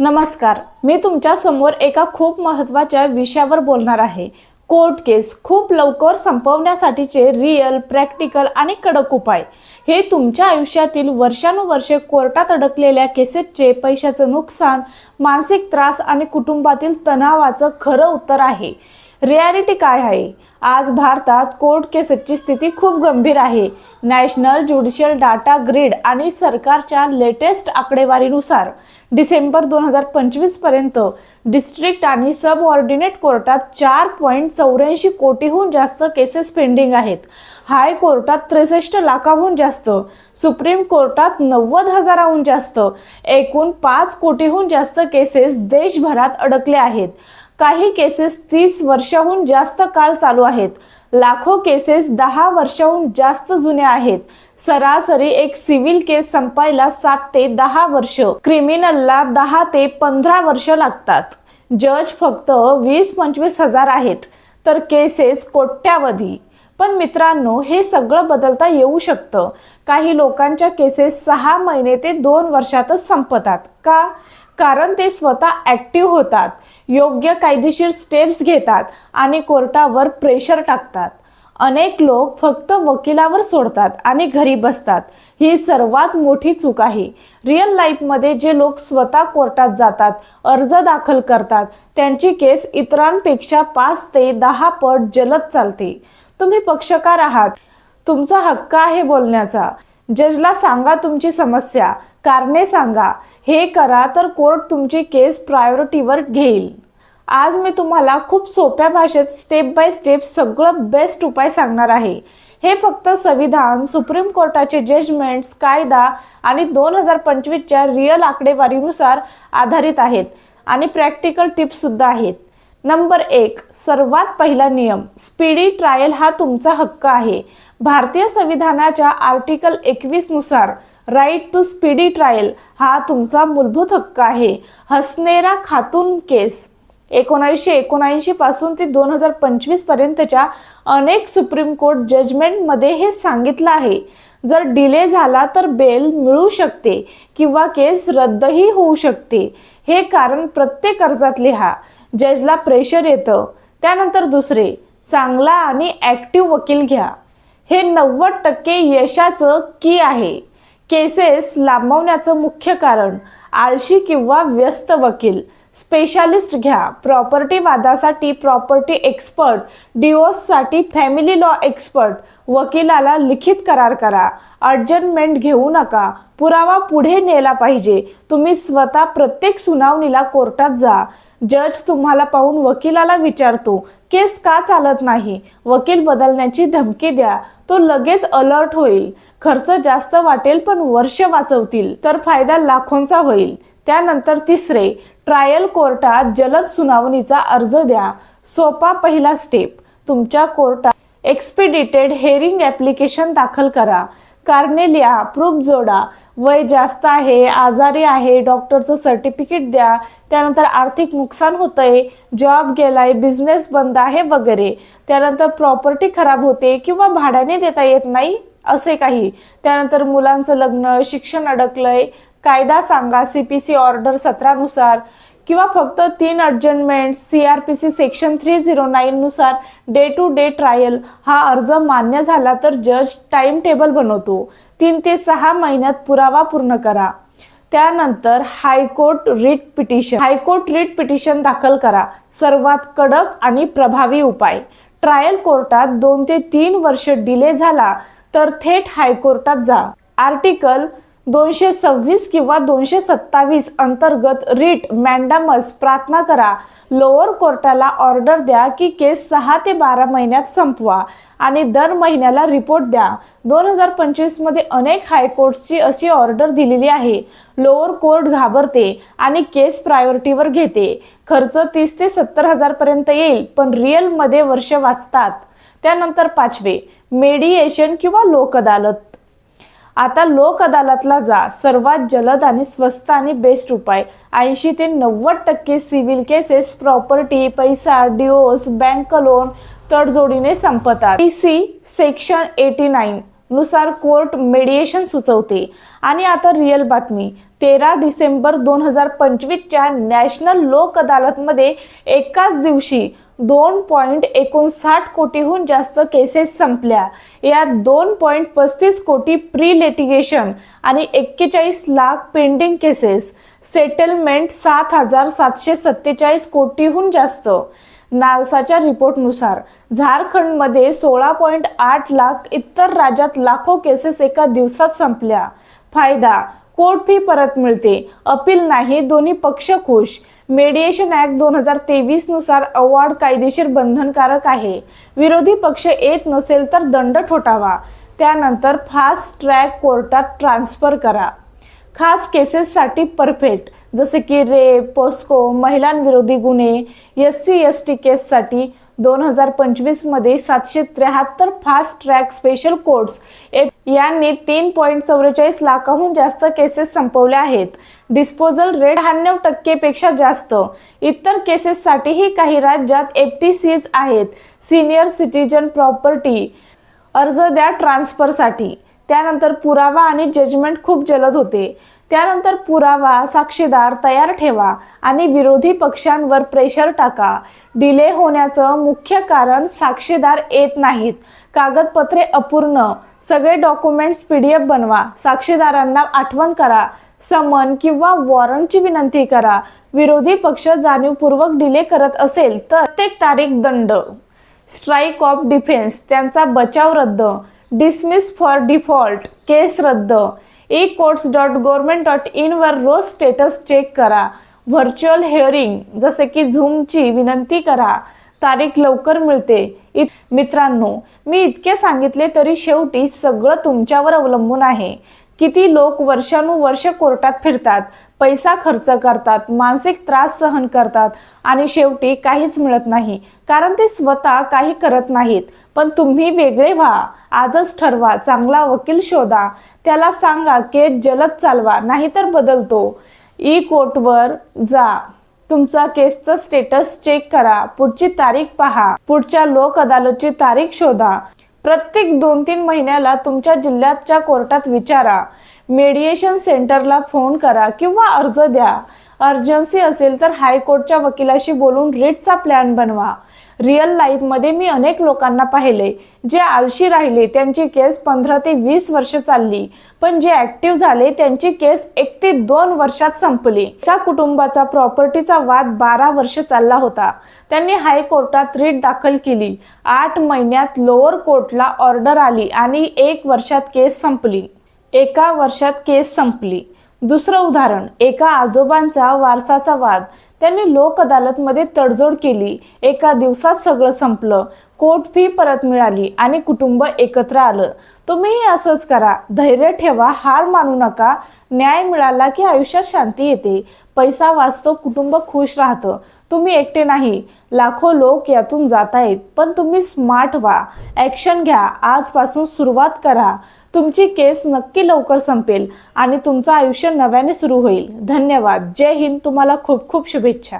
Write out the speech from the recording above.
नमस्कार. मी तुमच्यासमोर एका खूप महत्त्वाच्या विषयावर बोलणार आहे. कोर्ट केस खूप लवकर संपवण्यासाठीचे रिअल प्रॅक्टिकल आणि कडक उपाय. हे तुमच्या आयुष्यातील वर्षानुवर्षे कोर्टात अडकलेल्या केसेसचे पैशाचं नुकसान मानसिक त्रास आणि कुटुंबातील तणावाचं खरं उत्तर आहे. रियालिटी काय आहे? आज भारतात कोर्ट केसेसची स्थिती खूप गंभीर आहे. नॅशनल ज्युडिशियल डाटा ग्रीड आणि सरकारच्या लेटेस्ट आकडेवारीनुसार डिसेंबर दोन हजार पंचवीसपर्यंत डिस्ट्रिक्ट आणि सब ऑर्डिनेट कोर्टात चार पॉईंट चौऱ्याऐंशी कोटीहून जास्त केसेस पेंडिंग आहेत. हाय कोर्टात त्रेसष्ट लाखाहून जास्त सुप्रीम कोर्टात नव्वद हजाराहून जास्त एकूण पाच कोटीहून जास्त केसेस देशभरात अडकले आहेत. काही केसेस तीस वर्षाहून जास्त काळ चालू आहेत. लाखो केसेस दहा वर्षाहून जास्त जुन्या आहेत. सरासरी एक सिव्हिल केस संपायला सात ते दहा वर्ष क्रिमिनलला दहा ते पंधरा वर्ष लागतात. जज फक्त वीस पंचवीस हजार आहेत. तर केसेस कोट्यावधी. पण मित्रांनो हे सगळं बदलता येऊ शकतं. काही लोकांच्या केसेस सहा महिने ते दोन वर्षातच संपतात. का? कारण ते स्वतः ॲक्टिव्ह होतात योग्य कायदेशीर स्टेप्स घेतात आणि कोर्टावर प्रेशर टाकतात. अनेक लोक फक्त वकिलावर सोडतात आणि घरी बसतात. ही सर्वात मोठी चूक आहे. रिअल लाईफमध्ये जे लोक स्वतः कोर्टात जातात अर्ज दाखल करतात त्यांची केस इतरांपेक्षा पाच ते दहा पट जलद चालते. तुम्ही पक्षकार आहात. तुमचा हक्क आहे बोलण्याचा. जजला सांगा तुमची समस्या कारणे सांगा. हे करा तर कोर्ट तुमची केस प्रायोरिटीवर घेईल. आज मी तुम्हाला खूप सोप्या भाषेत स्टेप बाय स्टेप सगळं बेस्ट उपाय सांगणार आहे. हे फक्त संविधान सुप्रीम कोर्टाचे जजमेंट्स कायदा आणि दोन हजार पंचवीसच्या रिअल आकडेवारीनुसार आधारित आहेत. आणि प्रॅक्टिकल टिप्ससुद्धा आहेत. नंबर एक सर्वात पहिला नियम स्पीडी ट्रायल हा तुमचा हक्क आहे. भारतीय संविधानाच्या आर्टिकल एकवीसनुसार राईट टू स्पीडी ट्रायल हा तुमचा मूलभूत हक्क आहे. हसनेरा खातून केस. एकोणावीसशे एकोणऐंशी पासून ते दोन हजार पंचवीस पर्यंतच्या अनेक सुप्रीम कोर्ट जजमेंटमध्ये हे सांगितलं आहे. जर डिले झाला तर बेल मिळू शकते किंवा केस रद्दही होऊ शकते. हे कारण प्रत्येक अर्जात लिहा जजला प्रेशर येतं. त्यानंतर दुसरे चांगला आणि ॲक्टिव्ह वकील घ्या. हे नव्वद टक्के यशाचं की आहे. केसेस लांबवण्याचं मुख्य कारण आळशी किंवा व्यस्त वकील. स्पेशालिस्ट घ्या. प्रॉपर्टी वादासाठी प्रॉपर्टी एक्सपर्ट डिवोर्ससाठी फॅमिली लॉ एक्सपर्ट वकिलाला लिखित करार करा. अडजमेंट घेऊ नका. पुरावा पुढे नेला पाहिजे. तुम्ही स्वतः प्रत्येक सुनावणीला कोर्टात जा. जज तुम्हाला पाहून वकिलाला विचारतो केस का चालत नाही? वकील बदलण्याची धमकी द्या. तो लगेच अलर्ट होईल. खर्च जास्त वाटेल पण वर्ष वाचवतील. तर फायदा लाखोंचा होईल. त्यानंतर तिसरे ट्रायल कोर्टात जलद सुनावणीचा अर्ज द्या. सोपा पहिला स्टेप. तुमच्या कोर्टात एक्सपिडिटेड हेअरिंग ॲप्लिकेशन दाखल करा. कारणे लिहा प्रूफ जोडा. वय जास्त आहे आजारी आहे डॉक्टरचं सर्टिफिकेट द्या. त्यानंतर आर्थिक नुकसान होतंय जॉब गेलाय बिझनेस बंद आहे वगैरे. त्यानंतर प्रॉपर्टी खराब होते किंवा भाड्याने देता येत नाही असे काही. त्यानंतर मुलांचं लग्न शिक्षण अडकलंय कायदा सांगा सी पी सी ऑर्डर सतरानुसार किंवा फक्त तीन अर्जंटमेंट C R P C section three zero नाईननुसार day to day trial हा अर्ज मान्य झाला तर जज टाइम टेबल बनवतो. तीन ते सहा महिन्यात पुरावा पूर्ण करा. त्यानंतर high court writ petition high court writ petition दाखल करा. सर्वात कडक आणि प्रभावी उपाय. ट्रायल कोर्टात दोन ते तीन वर्ष डिले झाला तर थेट हायकोर्टात जा. आर्टिकल दोनशे सव्वीस किंवा दोनशे सत्तावीस अंतर्गत रिट मॅन्डामस प्रार्थना करा. लोअर कोर्टाला ऑर्डर द्या की केस सहा ते बारा महिन्यात संपवा आणि दर महिन्याला रिपोर्ट द्या. दोन हजार पंचवीसमध्ये अनेक हायकोर्टची अशी ऑर्डर दिलेली आहे. लोअर कोर्ट घाबरते आणि केस प्रायोरिटीवर घेते. खर्च तीस ते सत्तर हजारपर्यंत येईल पण रिअलमध्ये वर्ष वाचतात. त्यानंतर पाचवे मेडिएशन किंवा लोक अदालत आता लोक अदालतला जा. सर्वात जलद आणि स्वस्त आणि बेस्ट उपाय. ऐंशी ते नव्वद टक्के सिव्हिल केसेस प्रॉपर्टी पैसा डिओस बँक लोन तडजोडीने संपतात. सी सेक्शन एटी नाईन नुसार कोर्ट मेडिएशन सुचवते. आणि आता रिअल बातमी. तेरा डिसेंबर दोन हजार पंचवीसच्या नॅशनल लोक अदालतमध्ये एकाच दिवशी दोन पॉईंट एकोणसाठ कोटीहून जास्त केसेस संपल्या. यात दोन पॉईंट पस्तीस कोटी प्री लिटिगेशन आणि एक्केचाळीस लाख पेंडिंग केसेस सेटलमेंट सात हजार सातशे सत्तेचाळीस कोटीहून जास्त. नालसाच्या रिपोर्टनुसार झारखंडमध्ये सोळा पॉईंट आठ लाख इतर राज्यात लाखो केसेस एका दिवसात संपल्या. फायदा कोर्ट फी परत मिळते. अपील नाही दोन्ही पक्ष खुश. मेडिएशन ऍक्ट दोन हजार तेवीसनुसार अवॉर्ड कायदेशीर बंधनकारक आहे. विरोधी पक्ष येत नसेल तर दंड ठोठावा. त्यानंतर फास्ट ट्रॅक कोर्टात ट्रान्सफर करा. खास केसेससाठी परफेक्ट जसे की रेप पोस्को महिलांविरोधी गुन्हे एस सी एस टी केससाठी दोन हजार पंचवीसमध्ये सातशे त्र्याहत्तर फास्ट ट्रॅक स्पेशल कोर्ट्स यांनी तीन पॉईंट चौवेचाळीस लाखाहून जास्त केसेस संपवल्या आहेत. डिस्पोजल रेट शहाण्णव टक्केपेक्षा जास्त. इतर केसेससाठीही काही राज्यात एफ टी सीज आहेत. Senior citizen property. अर्ज द्या ट्रान्सफरसाठी. त्यानंतर पुरावा आणि जजमेंट खूप जलद होते. त्यानंतर पुरावा साक्षीदार तयार ठेवा आणि विरोधी पक्षांवर प्रेशर टाका. डिले होण्याचं मुख्य कारण साक्षीदार येत नाहीत. कागदपत्रे अपूर्ण. सगळे डॉक्युमेंट्स पी डी एफ बनवा. साक्षीदारांना आठवण करा. समन किंवा वॉरंटची विनंती करा. विरोधी पक्ष जाणीवपूर्वक डिले करत असेल तर प्रत्येक तारीख दंड. स्ट्राईक ऑफ डिफेन्स त्यांचा बचाव रद्द. डिसमिस फॉर डिफॉल्ट केस रद्द. E courts dot government dot इनवर रोज स्टेटस चेक करा. व्हर्च्युअल हिअरिंग जसे की झूमची विनंती करा. तारीख लवकर मिळते. इत मित्रांनो मी इतके सांगितले तरी शेवटी सगळं तुमच्यावर अवलंबून आहे. किती लोक वर्षानुवर्ष कोर्टात फिरतात पैसा खर्च करतात मानसिक त्रास सहन करतात आणि शेवटी काहीच मिळत नाही. कारण ते स्वतः काही करत नाहीत. पण तुम्ही वेगळे व्हा आजच ठरवा चांगला वकील शोधा. त्याला सांगा केस जलद चालवा नाहीतर बदलतो. ई कोर्टवर जा. तुमचा केसचं स्टेटस चेक करा. पुढची तारीख पहा. पुढच्या लोक अदालतची तारीख शोधा. प्रत्येक दोन तीन महिन्याला तुमच्या जिल्ह्याच्या कोर्टात विचारा. मेडिएशन सेंटरला फोन करा किंवा अर्ज द्या. अर्जन्सी असेल तर हायकोर्टच्या वकिलाशी बोलून रिटचा प्लॅन बनवा. रिअल लाईफमध्ये मी अनेक लोकांना पाहिले जे आळशी राहिले त्यांची केस पंधरा ते वीस वर्ष चालली. पण जे ॲक्टिव्ह झाले त्यांची केस एक ते दोन वर्षात संपली. एका कुटुंबाचा प्रॉपर्टीचा वाद बारा वर्ष चालला होता. त्यांनी हायकोर्टात रिट दाखल केली. आठ महिन्यात लोअर कोर्टला ऑर्डर आली आणि एक वर्षात केस संपली. एका वर्षात केस संपली. दुसरं उदाहरण एका आजोबांचा वारसाचा वाद. त्यांनी लोक अदालतमध्ये तडजोड केली. एका दिवसात सगळं संपलं. कोर्ट फी परत मिळाली आणि कुटुंब एकत्र आलं. तुम्हीही असंच करा. धैर्य ठेवा. हार मानू नका. न्याय मिळाला की आयुष्यात शांती येते. पैसा वाचतो कुटुंब खुश राहतं. तुम्ही एकटे नाही. लाखो लोक यातून जात आहेत. पण तुम्ही स्मार्ट व्हा. ॲक्शन घ्या. आजपासून सुरुवात करा. तुमची केस नक्की लवकर संपेल आणि तुमचं आयुष्य नव्याने सुरू होईल. धन्यवाद. जय हिंद. तुम्हाला खूप खूप शुभेच्छा. Richard.